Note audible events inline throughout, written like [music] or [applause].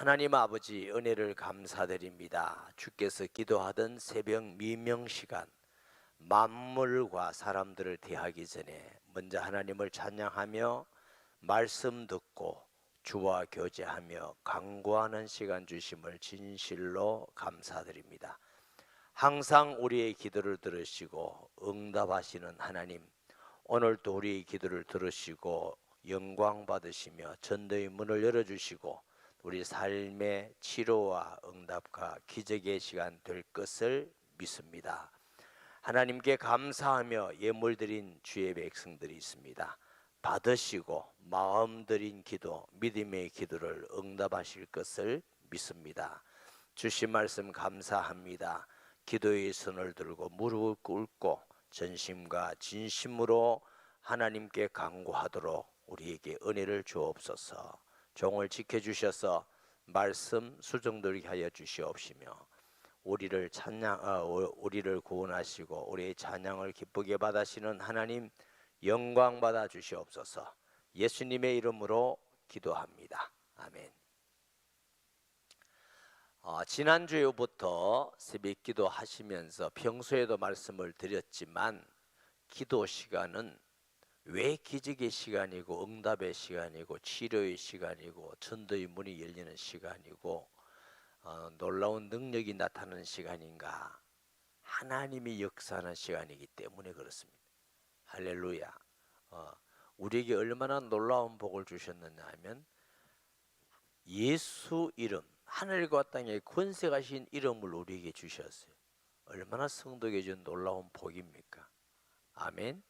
하나님 아버지 은혜를 감사드립니다. 주께서 기도하던 새벽 미명 시간 만물과 사람들을 대하기 전에 먼저 하나님을 찬양하며 말씀 듣고 주와 교제하며 강구하는 시간 주심을 진실로 감사드립니다. 항상 우리의 기도를 들으시고 응답하시는 하나님 오늘도 우리의 기도를 들으시고 영광 받으시며 전도의 문을 열어주시고 우리 삶의 치료와 응답과 기적의 시간 될 것을 믿습니다. 하나님께 감사하며 예물 드린 주의 백성들이 있습니다. 받으시고 마음 드린 기도, 믿음의 기도를 응답하실 것을 믿습니다. 주신 말씀 감사합니다. 기도의 손을 들고 무릎을 꿇고 전심과 진심으로 하나님께 간구하도록 우리에게 은혜를 주옵소서. 종을 지켜 주셔서 말씀 수정되게 하여 주시옵시며 우리를 찬양 어, 우리를 구원하시고 우리의 찬양을 기쁘게 받으시는 하나님 영광 받아 주시옵소서. 예수님의 이름으로 기도합니다. 아멘. 어, 지난주부터 새벽 기도 하시면서 평소에도 말씀을 드렸지만 기도 시간은 왜 기적의 시간이고 응답의 시간이고 치료의 시간이고 전도의 문이 열리는 시간이고 어, 놀라운 능력이 나타나는 시간인가 하나님이 역사하는 시간이기 때문에 그렇습니다. 할렐루야. 어, 우리에게 얼마나 놀라운 복을 주셨느냐 하면 예수 이름 하늘과 땅에 권세 가신 이름을 우리에게 주셨어요. 얼마나 성도에게 준 놀라운 복입니까? 아멘.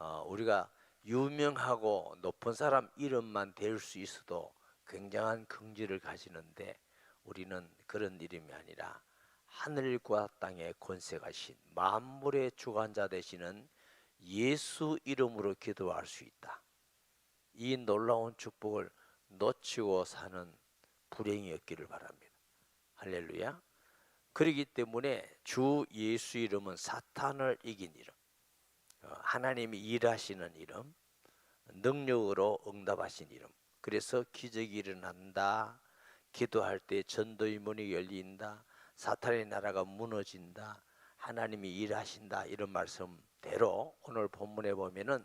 어, 우리가 유명하고 높은 사람 이름만 될 수 있어도 굉장한 긍지를 가지는데 우리는 그런 이름이 아니라 하늘과 땅에 권세 가신 만물의 주관자 되시는 예수 이름으로 기도할 수 있다. 이 놀라운 축복을 놓치고 사는 불행이 없기를 바랍니다. 할렐루야. 그러기 때문에 주 예수 이름은 사탄을 이긴 이름, 어, 하나님이 일하시는 이름, 능력으로 응답하신 이름. 그래서 기적이 일어난다. 기도할 때 전도의 문이 열린다. 사탄의 나라가 무너진다. 하나님이 일하신다. 이런 말씀대로 오늘 본문에 보면은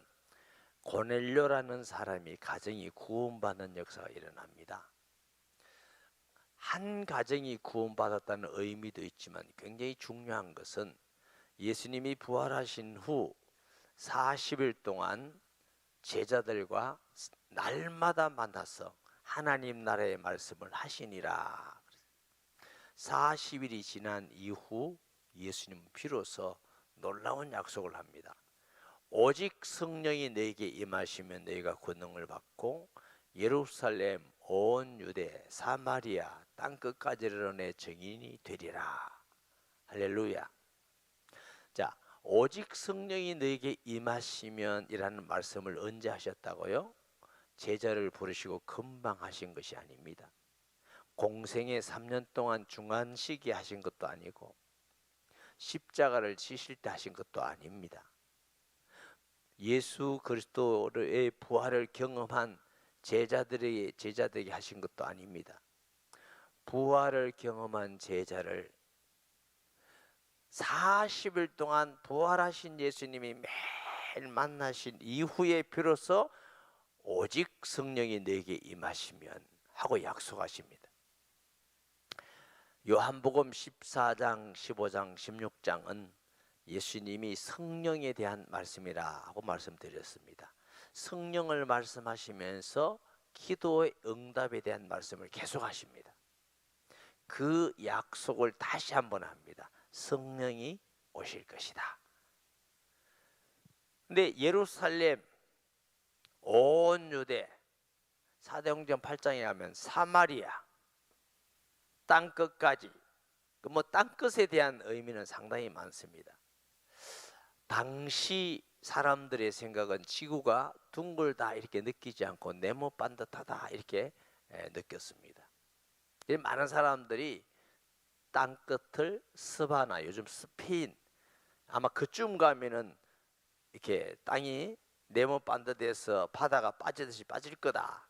고넬료라는 사람이 가정이 구원받는 역사가 일어납니다. 한 가정이 구원받았다는 의미도 있지만 굉장히 중요한 것은 예수님이 부활하신 후 40일 동안 제자들과 날마다 만나서 하나님 나라의 말씀을 하시니라. 40일이 지난 이후 예수님은 비로소 놀라운 약속을 합니다. 오직 성령이 너에게 임하시면 너희가 권능을 받고 예루살렘 온 유대 사마리아 땅 끝까지 이르내 증인이 되리라. 할렐루야. 자, 오직 성령이 너에게 임하시면이라는 말씀을 언제 하셨다고요? 제자를 부르시고 금방 하신 것이 아닙니다. 공생에 3년 동안 중환시기 하신 것도 아니고 십자가를 지실 때 하신 것도 아닙니다. 예수 그리스도의 부활을 경험한 제자들에게 제자들에게 하신 것도 아닙니다. 부활을 경험한 제자를 40일 동안 부활하신 예수님이 매일 만나신 이후에 비로소 오직 성령이 내게 임하시면 하고 약속하십니다. 요한복음 14장, 15장, 16장은 예수님이 성령에 대한 말씀이라 하고 말씀드렸습니다. 성령을 말씀하시면서 기도의 응답에 대한 말씀을 계속하십니다. 그 약속을 다시 한번 합니다. 성령이 오실 것이다. 근데 예루살렘 온 유대 사도행전 8장에 하면 사마리아 땅 끝까지 그 뭐 땅 끝에 대한 의미는 상당히 많습니다. 당시 사람들의 생각은 지구가 둥글다 이렇게 느끼지 않고 네모 반듯하다 이렇게 느꼈습니다. 많은 사람들이 땅 끝을 스바나 요즘 스페인 아마 그쯤 가면은 이렇게 땅이 네모 반듯해서 바다가 빠지듯이 빠질 거다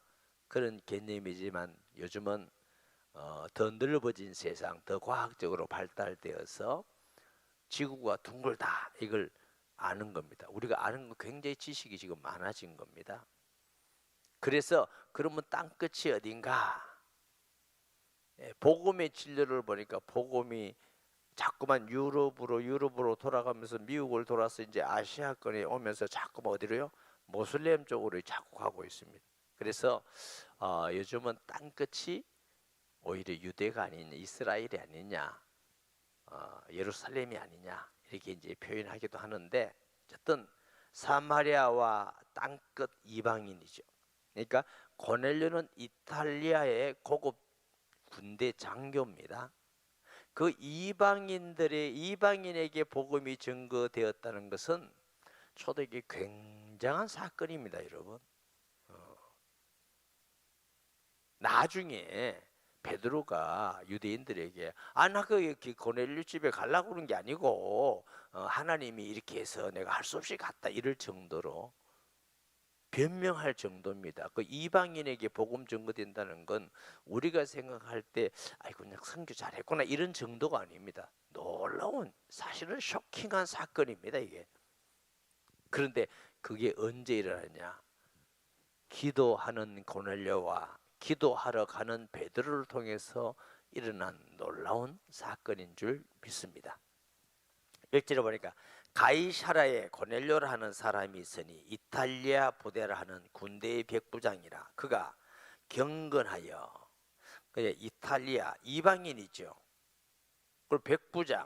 그런 개념이지만 요즘은 어, 더 넓어진 세상, 더 과학적으로 발달되어서 지구가 둥글다 이걸 아는 겁니다. 우리가 아는 거 굉장히 지식이 지금 많아진 겁니다. 그래서 그러면 땅 끝이 어딘가? 예, 복음의 진료를 보니까 복음이 자꾸만 유럽으로 유럽으로 돌아가면서 미국을 돌아서 이제 아시아권에 오면서 자꾸만 어디로요? 모슬렘 쪽으로 자꾸 가고 있습니다. 그래서 어, 요즘은 땅 끝이 오히려 유대가 아니냐, 이스라엘이 아니냐, 어, 예루살렘이 아니냐 이렇게 이제 표현하기도 하는데 어쨌든 사마리아와 땅끝 이방인이죠. 그러니까 고넬료는 이탈리아의 고급 군대 장교입니다. 그 이방인들의 이방인에게 복음이 증거되었다는 것은 초대기 굉장한 사건입니다, 여러분. 어. 나중에 베드로가 유대인들에게 아나그 고넬류 집에 가려고 그런 게 아니고 어, 하나님이 이렇게 해서 내가 할 수 없이 갔다 이럴 정도로 변명할 정도입니다. 그 이방인에게 복음 증거된다는 건 우리가 생각할 때 아이고 그냥 선교 잘했구나 이런 정도가 아닙니다. 놀라운 사실은 쇼킹한 사건입니다 이게. 그런데 그게 언제 일어나냐? 기도하는 고넬료와 기도하러 가는 베드로를 통해서 일어난 놀라운 사건인 줄 믿습니다. 일절에 보니까 가이사라에 고넬료라 하는 사람이 있으니 이탈리아 부대라 하는 군대의 백부장이라 그가 경건하여 그 이탈리아 이방인이죠. 그리고 백부장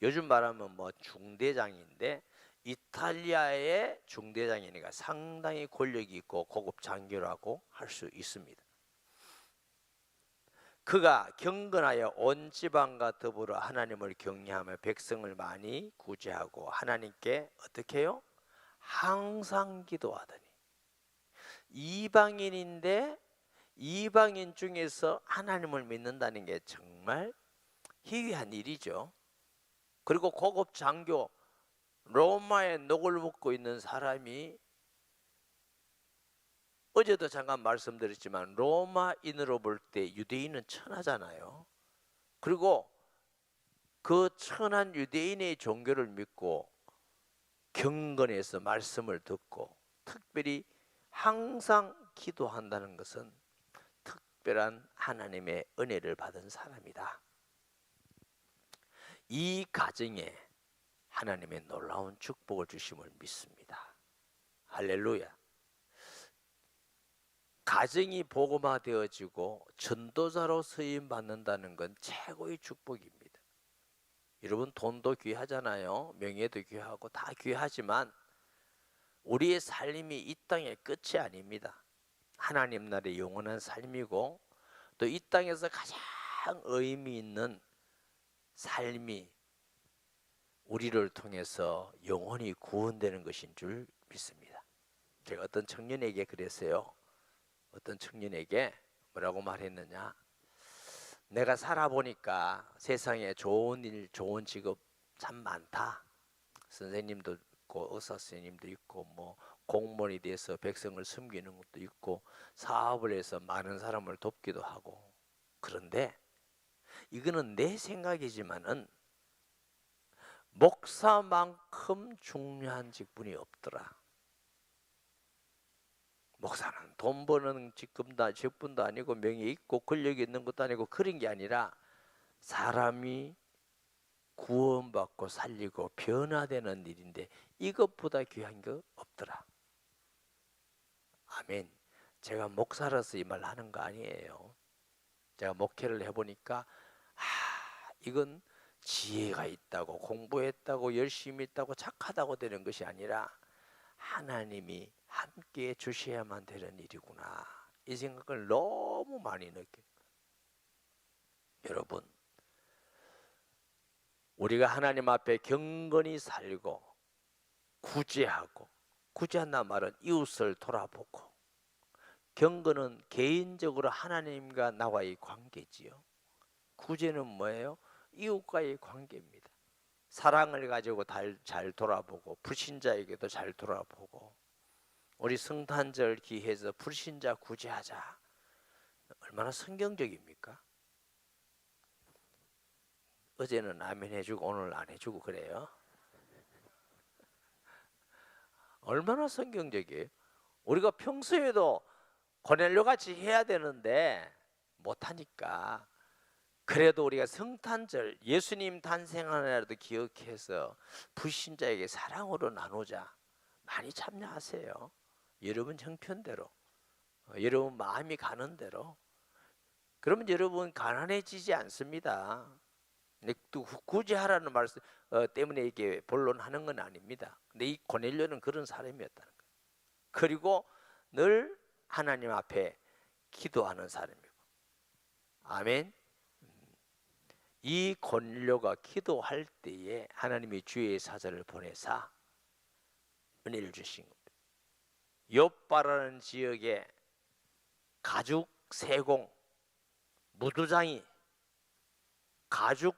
요즘 말하면 뭐 중대장인데 이탈리아의 중대장이니까 상당히 권력이 있고 고급 장교라고 할 수 있습니다. 그가 경건하여 온 지방과 더불어 하나님을 경외하며 백성을 많이 구제하고 하나님께 어떻게 해요? 항상 기도하더니 이방인인데 이방인 중에서 하나님을 믿는다는 게 정말 희귀한 일이죠. 그리고 고급 장교 로마에 녹을 붓고 있는 사람이 어제도 잠깐 말씀드렸지만 로마인으로 볼 때 유대인은 천하잖아요. 그리고 그 천한 유대인의 종교를 믿고 경건해서 말씀을 듣고 특별히 항상 기도한다는 것은 특별한 하나님의 은혜를 받은 사람이다. 이 가정에 하나님의 놀라운 축복을 주심을 믿습니다. 할렐루야. 가정이 복음화되어지고 전도자로 쓰임 받는다는 건 최고의 축복입니다. 여러분 돈도 귀하잖아요. 명예도 귀하고 다 귀하지만 우리의 삶이 이 땅의 끝이 아닙니다. 하나님 나라의 영원한 삶이고 또 이 땅에서 가장 의미 있는 삶이 우리를 통해서 영원히 구원되는 것인 줄 믿습니다. 제가 어떤 청년에게 그랬어요. 어떤 청년에게 뭐라고 말했느냐? 내가 살아보니까 세상에 좋은 일, 좋은 직업 참 많다. 선생님도 있고 의사 선생님도 있고 뭐 공무원이 돼서 백성을 섬기는 것도 있고 사업을 해서 많은 사람을 돕기도 하고 그런데 이거는 내 생각이지만은 목사만큼 중요한 직분이 없더라. 목사는 돈 버는 직분도, 직분도 아니고 명예 있고 권력이 있는 것도 아니고 그런 게 아니라 사람이 구원받고 살리고 변화되는 일인데 이것보다 귀한 거 없더라. 아멘. 제가 목사로서 이 말 하는 거 아니에요. 제가 목회를 해보니까 아 이건 지혜가 있다고 공부했다고 열심히 했다고 착하다고 되는 것이 아니라 하나님이 함께 주셔야만 되는 일이구나 이 생각을 너무 많이 느껴. 여러분 우리가 하나님 앞에 경건히 살고 구제하고 구제한다 말은 이웃을 돌아보고 경건은 개인적으로 하나님과 나와의 관계지요. 구제는 뭐예요? 이웃과의 관계입니다. 사랑을 가지고 잘, 잘 돌아보고 불신자에게도 잘 돌아보고 우리 성탄절 기해서 불신자 구제하자. 얼마나 성경적입니까? 어제는 아멘 해주고 오늘 안 해주고 그래요. 얼마나 성경적이에요. 우리가 평소에도 고넬료 같이 해야 되는데 못하니까 그래도 우리가 성탄절 예수님 탄생하나라도 기억해서 불신자에게 사랑으로 나누자 많이 참여하세요. 여러분 형편대로 어, 여러분 마음이 가는 대로 그러면 여러분 가난해지지 않습니다. 또 구- 굳이 하라는 말씀 어, 때문에 이게 본론하는 건 아닙니다. 근데 이 고넬료는 그런 사람이었다는 거예요. 그리고 늘 하나님 앞에 기도하는 사람이고, 아멘. 음, 이 고넬료가 기도할 때에 하나님이 주의 사자를 보내사 은혜를 주신 겁니다. 옆바라는 지역에 가죽 세공 무두장이 가죽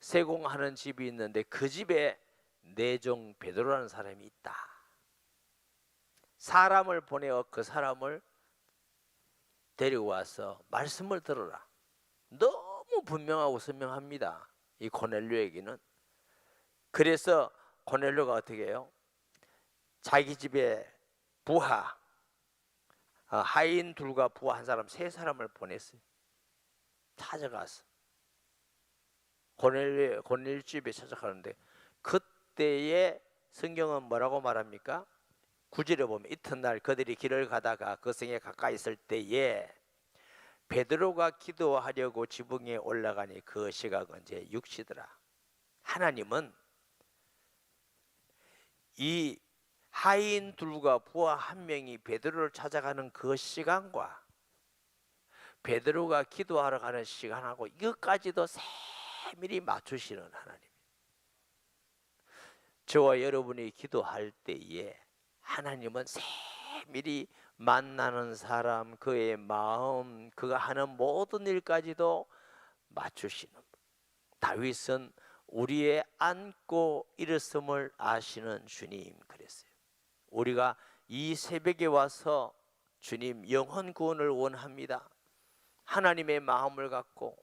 세공하는 집이 있는데 그 집에 내종 베드로라는 사람이 있다. 사람을 보내어 그 사람을 데리고 와서 말씀을 들어라. 너무 분명하고 선명합니다. 이 고넬료에게는. 그래서 고넬료가 어떻게 해요? 자기 집에 부하 어, 하인 둘과 부하 한 사람 세 사람을 보냈어요. 찾아가서 고넬 고넬 집에 찾아가는데 그때의 성경은 뭐라고 말합니까? 구절에 보면 이튿날 그들이 길을 가다가 그 성에 가까이 있을 때에 베드로가 기도하려고 지붕에 올라가니 그 시각은 이제 6시더라. 하나님은 이 하인 둘과 부하 한 명이 베드로를 찾아가는 그 시간과 베드로가 기도하러 가는 시간하고 이것까지도 세밀히 맞추시는 하나님. 저와 여러분이 기도할 때에 하나님은 세밀히 만나는 사람, 그의 마음, 그가 하는 모든 일까지도 맞추시는 분. 다윗은 우리의 안고 일었음을 아시는 주님 그랬어요. 우리가 이 새벽에 와서 주님 영혼 구원을 원합니다. 하나님의 마음을 갖고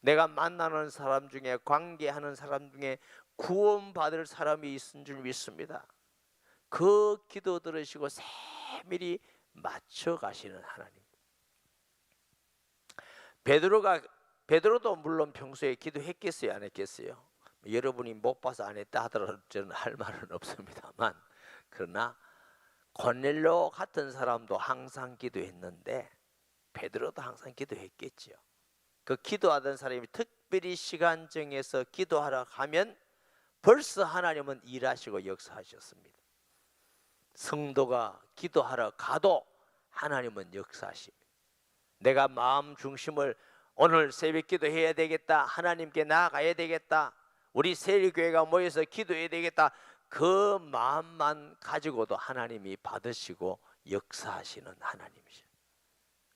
내가 만나는 사람 중에 관계하는 사람 중에 구원받을 사람이 있은 줄 믿습니다. 그 기도 들으시고 세밀히 맞춰 가시는 하나님. 베드로가 베드로도 물론 평소에 기도했겠어요, 안 했겠어요? 여러분이 못 봐서 안 했다 하더라도 저는 할 말은 없습니다만 그러나 고넬로 같은 사람도 항상 기도했는데 베드로도 항상 기도했겠지요. 그 기도하던 사람이 특별히 시간 정해서 기도하러 가면 벌써 하나님은 일하시고 역사하셨습니다. 성도가 기도하러 가도 하나님은 역사하십니다. 내가 마음 중심을 오늘 새벽 기도해야 되겠다. 하나님께 나아가야 되겠다. 우리 세리교회가 모여서 기도해야 되겠다. 그 마음만 가지고도 하나님이 받으시고 역사하시는 하나님이죠.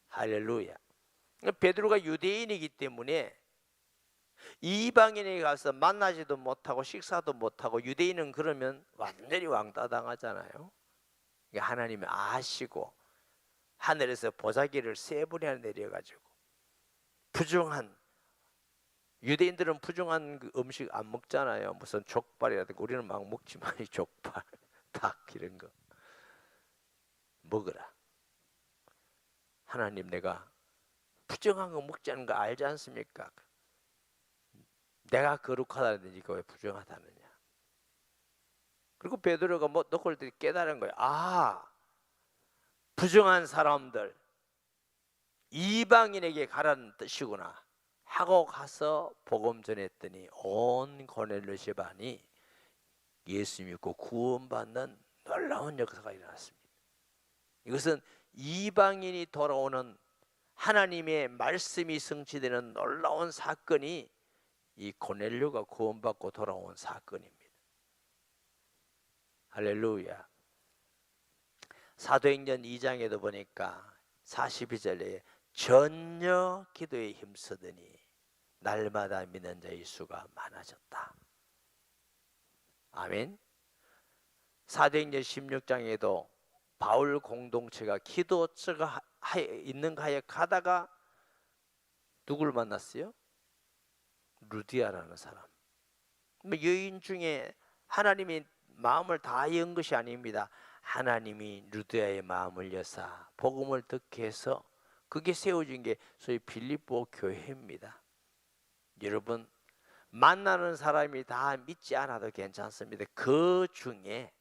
할렐루야. 베드로가 유대인이기 때문에 이방인에 가서 만나지도 못하고 식사도 못하고 유대인은 그러면 완전히 왕따 당하잖아요. 하나님이 아시고 하늘에서 보자기를 세 분이나 내려가지고 부정한 유대인들은 부정한 그 음식 안 먹잖아요. 무슨 족발이라든가 우리는 막 먹지만 이 족발, [laughs] 닭 이런 거 먹으라. 하나님 내가 부정한 거 먹지 않은 거 알지 않습니까? 내가 거룩하다는 얘기가 왜 부정하다느냐? 그리고 베드로가 뭐 너걸 깨달은 거야. 아, 부정한 사람들 이방인에게 가라는 뜻이구나 하고 가서 복음 전했더니 온 고넬료 집안이 예수 믿고 구원받는 놀라운 역사가 일어났습니다. 이것은 이방인이 돌아오는 하나님의 말씀이 성취되는 놀라운 사건이 이 고넬료가 구원받고 돌아온 사건입니다. 할렐루야. 사도행전 2장에도 보니까 42절에 전혀 기도에 힘쓰더니 날마다 믿는 자의 수가 많아졌다. 아멘. 사도행전 16장에도 바울 공동체가 기도처가 하- 있는가 하여 가다가 누굴 만났어요? 루디아라는 사람. 뭐 여인 중에 하나님이 마음을 다연 것이 아닙니다. 하나님이 루디아의 마음을 여사 복음을 듣게 해서 그게 세워진 게 소위 빌립보 교회입니다. 여러분 만나는 사람이 다 믿지 않아도 괜찮습니다. 그 중에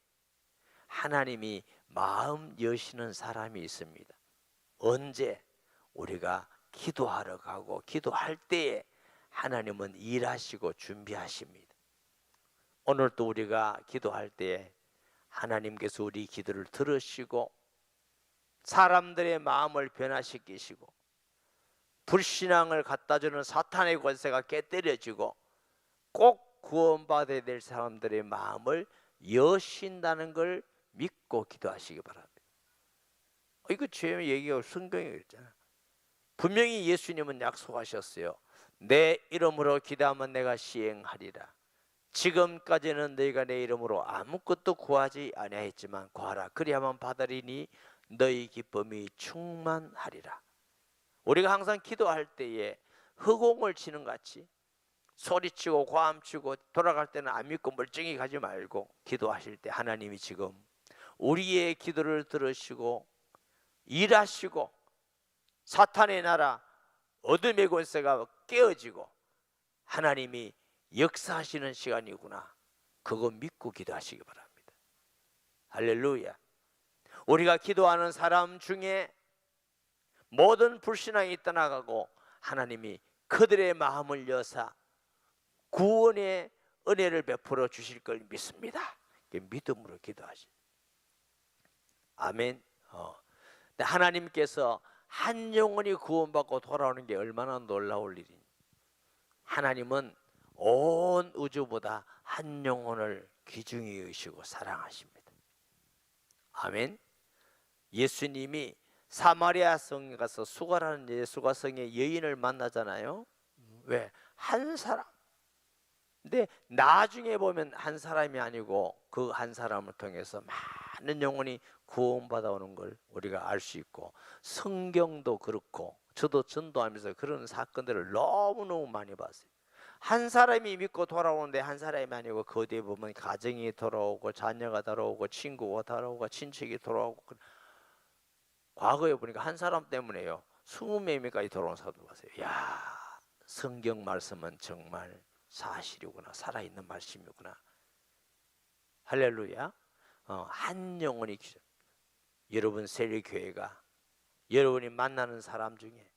하나님이 마음 여시는 사람이 있습니다. 언제 우리가 기도하러 가고 기도할 때에 하나님은 일하시고 준비하십니다. 오늘도 우리가 기도할 때에 하나님께서 우리 기도를 들으시고 사람들의 마음을 변화시키시고 불신앙을 갖다 주는 사탄의 권세가 깨뜨려지고 꼭 구원받아야 될 사람들의 마음을 여신다는 걸 믿고 기도하시기 바랍니다. 어, 이거 제 얘기가 성경에 있잖아. 분명히 예수님은 약속하셨어요. 내 이름으로 기도하면 내가 시행하리라. 지금까지는 너희가 내 이름으로 아무것도 구하지 아니하였지만 구하라. 그리하면 받으리니 너희 기쁨이 충만하리라. 우리가 항상 기도할 때에 허공을 치는 같이 소리치고 과음치고 돌아갈 때는 안 믿고 멀쩡히 가지 말고 기도하실 때 하나님이 지금 우리의 기도를 들으시고 일하시고 사탄의 나라 어둠의 권세가 깨어지고 하나님이 역사하시는 시간이구나. 그거 믿고 기도하시기 바랍니다. 할렐루야. 우리가 기도하는 사람 중에 모든 불신앙이 떠나가고 하나님이 그들의 마음을 여사 구원의 은혜를 베풀어 주실 걸 믿습니다. 믿음으로 기도하시. 아멘. 어. 하나님께서 한 영혼이 구원받고 돌아오는 게 얼마나 놀라울 일이니. 하나님은 온 우주보다 한 영혼을 귀중히 여시고 사랑하십니다. 아멘. 예수님이 사마리아 성에 가서 수가라는 예수가 성의 여인을 만나잖아요. 왜? 한 사람. 근데 나중에 보면 한 사람이 아니고 그 한 사람을 통해서 많은 영혼이 구원받아 오는 걸 우리가 알 수 있고 성경도 그렇고 저도 전도하면서 그런 사건들을 너무너무 많이 봤어요. 한 사람이 믿고 돌아오는데 한 사람이 아니고 그 뒤에 보면 가정이 돌아오고 자녀가 돌아오고 친구가 돌아오고 친척이 돌아오고 그 과거에 보니까 한 사람 때문에요. 20명까지 돌아온 사람도 봤어요. 야 성경 말씀은 정말 사실이구나 살아있는 말씀이구나 할렐루야 어, 한 영혼이. 여러분 세례교회가 여러분이 만나는 사람 중에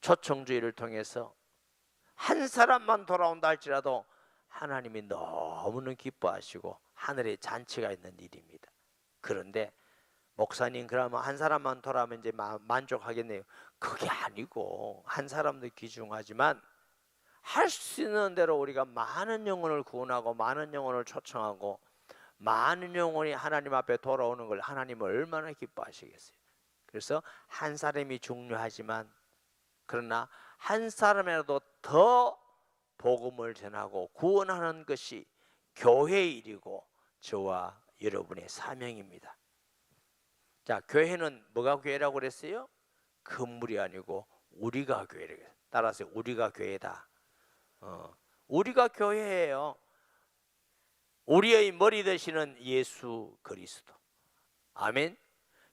초청주의를 통해서 한 사람만 돌아온다 할지라도 하나님이 너무나 기뻐하시고 하늘에 잔치가 있는 일입니다. 그런데 목사님 그러면 한 사람만 돌아오면 이제 마- 만족하겠네요. 그게 아니고 한 사람도 귀중하지만 할 수 있는 대로 우리가 많은 영혼을 구원하고 많은 영혼을 초청하고 많은 영혼이 하나님 앞에 돌아오는 걸 하나님은 얼마나 기뻐하시겠어요. 그래서 한 사람이 중요하지만 그러나 한 사람이라도 더 복음을 전하고 구원하는 것이 교회의 일이고 저와 여러분의 사명입니다. 자, 교회는 뭐가 교회라고 그랬어요? 건물이 아니고 우리가 그랬어요. 따라서 우리가 교회다. 어, 우리가 교회예요. 우리의 머리 되시는 예수 그리스도. 아멘.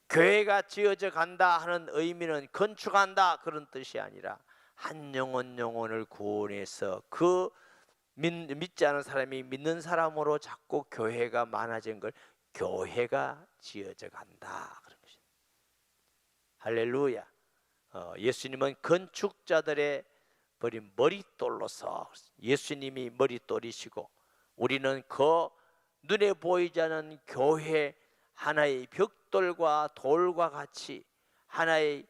교회가 지어져 간다 하는 의미는 건축한다 그런 뜻이 아니라 한 영혼 영혼을 구원해서 그 믿, 믿지 않은 사람이 믿는 사람으로 자꾸 교회가 많아진 걸 교회가 지어져 간다 그런 것입니다. 할렐루야. 어, 예수님은 건축자들의 버린 머릿돌로서 예수님이 머릿돌이시고 우리는 그 눈에 보이지 않는 교회 하나의 벽돌과 돌과 같이 하나의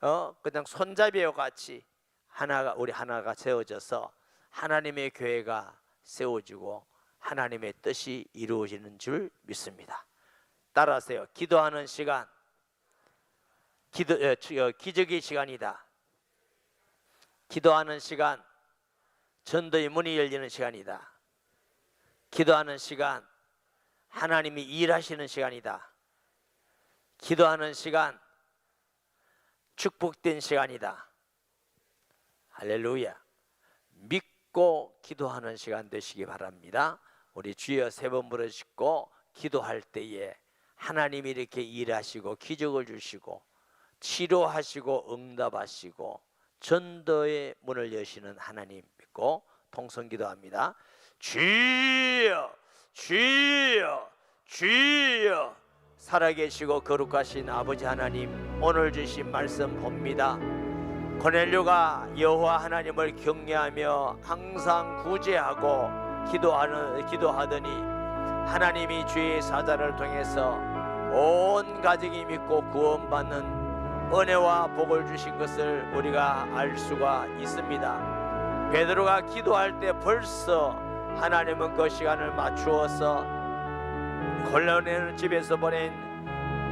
어 그냥 손잡이와 같이 하나가 우리 하나가 세워져서 하나님의 교회가 세워지고 하나님의 뜻이 이루어지는 줄 믿습니다. 따라하세요. 기도하는 시간, 기도 어, 주- 어, 기적의 시간이다. 기도하는 시간, 전도의 문이 열리는 시간이다. 기도하는 시간, 하나님이 일하시는 시간이다. 기도하는 시간 축복된 시간이다. 할렐루야. 믿고 기도하는 시간 되시기 바랍니다. 우리 주여 세 번 부르짖고 기도할 때에 하나님이 이렇게 일하시고 기적을 주시고 치료하시고 응답하시고 전도의 문을 여시는 하나님 믿고 통성 기도합니다. 주여 주여 주여 살아계시고 거룩하신 아버지 하나님 오늘 주신 말씀 봅니다. 고넬료가 여호와 하나님을 경외하며 항상 구제하고 기도하는 기도하더니 하나님이 주의 사자를 통해서 온 가족이 믿고 구원받는 은혜와 복을 주신 것을 우리가 알 수가 있습니다. 베드로가 기도할 때 벌써 하나님은 그 시간을 맞추어서 곤란한 집에서 보낸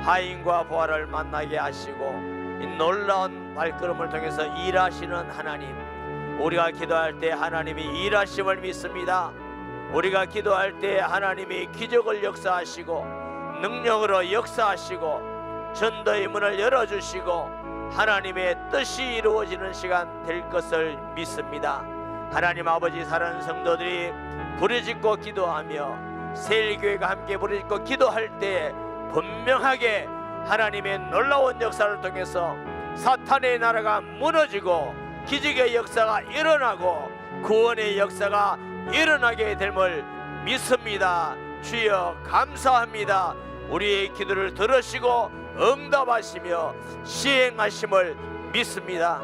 하인과 보아를 만나게 하시고 이 놀라운 발걸음을 통해서 일하시는 하나님 우리가 기도할 때 하나님이 일하심을 믿습니다 우리가 기도할 때 하나님이 기적을 역사하시고 능력으로 역사하시고 전도의 문을 열어주시고 하나님의 뜻이 이루어지는 시간 될 것을 믿습니다. 하나님 아버지 사랑하는 성도들이 부르짖고 기도하며 세일교회가 함께 부르짖고 기도할 때 분명하게 하나님의 놀라운 역사를 통해서 사탄의 나라가 무너지고 기적의 역사가 일어나고 구원의 역사가 일어나게 됨을 믿습니다. 주여 감사합니다. 우리의 기도를 들으시고 응답하시며 시행하심을 믿습니다.